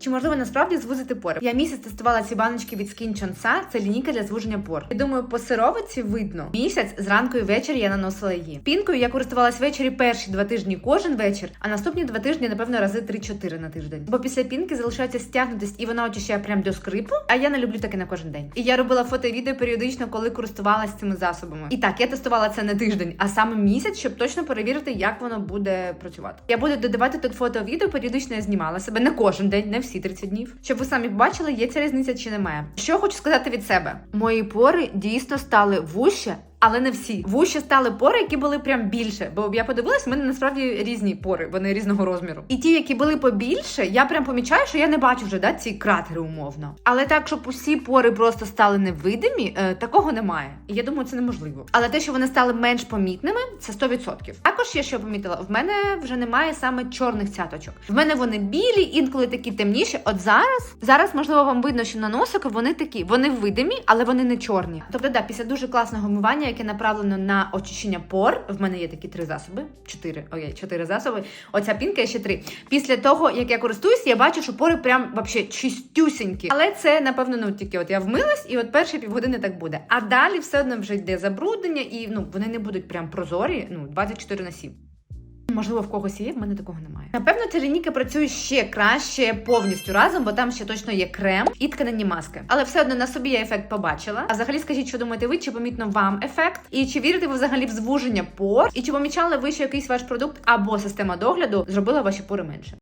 Чи можливо насправді звузити пори? Я місяць тестувала ці баночки від Skin Chonsa, це лінійка для звуження пор. Я думаю, по сировиці видно. Місяць зранку і ввечері я наносила її. Пінкою я користувалась ввечері перші два тижні кожен вечір, а наступні два тижні, напевно, рази 3-4 на тиждень. Бо після пінки залишається стягнутість і вона очищає прям до скрипу. А я не люблю таке на кожен день. І я робила фото і відео періодично, коли користувалась цими засобами. І так, я тестувала це не тиждень, а саме місяць, щоб точно перевірити, як воно буде працювати. Я буду додавати тут фото відео, періодично я знімала себе не кожен день, не всі 30 днів. Щоб ви самі бачили, є ця різниця чи немає. Що хочу сказати від себе: мої пори дійсно стали вужче. Але не всі вужче стали пори, які були прям більше. Бо я подивилась, в мене насправді різні пори, вони різного розміру. І ті, які були побільше, я прям помічаю, що я не бачу вже да, ці кратери умовно. Але так, щоб усі пори просто стали невидимі, е, такого немає. І я думаю, це неможливо. Але те, що вони стали менш помітними, це 100%. Також я що помітила, в мене вже немає саме чорних цяточок. В мене вони білі, інколи такі темніші. От зараз, зараз, можливо, вам видно, що на носику вони такі, вони видимі, але вони не чорні. Тобто, да, після дуже класного вмивання, яке направлено на очищення пор, в мене є такі три засоби. Чотири, ой, чотири засоби. Оця пінка є ще три. Після того, як я користуюсь, я бачу, що пори прям вообще чистюсінькі. Але це, напевно, ну тільки от я вмилась, і от перші півгодини так буде. А далі все одно вже йде забруднення, і ну вони не будуть прям прозорі, ну 24 на 7. Можливо, в когось є, в мене такого немає. Напевно, Тереніка працює ще краще повністю разом, бо там ще точно є крем і тканені маски. Але все одно на собі я ефект побачила. А взагалі скажіть, що думаєте ви, чи помітно вам ефект? І чи вірите ви взагалі в звуження пор? І чи помічали ви, що якийсь ваш продукт або система догляду зробила ваші пори менше?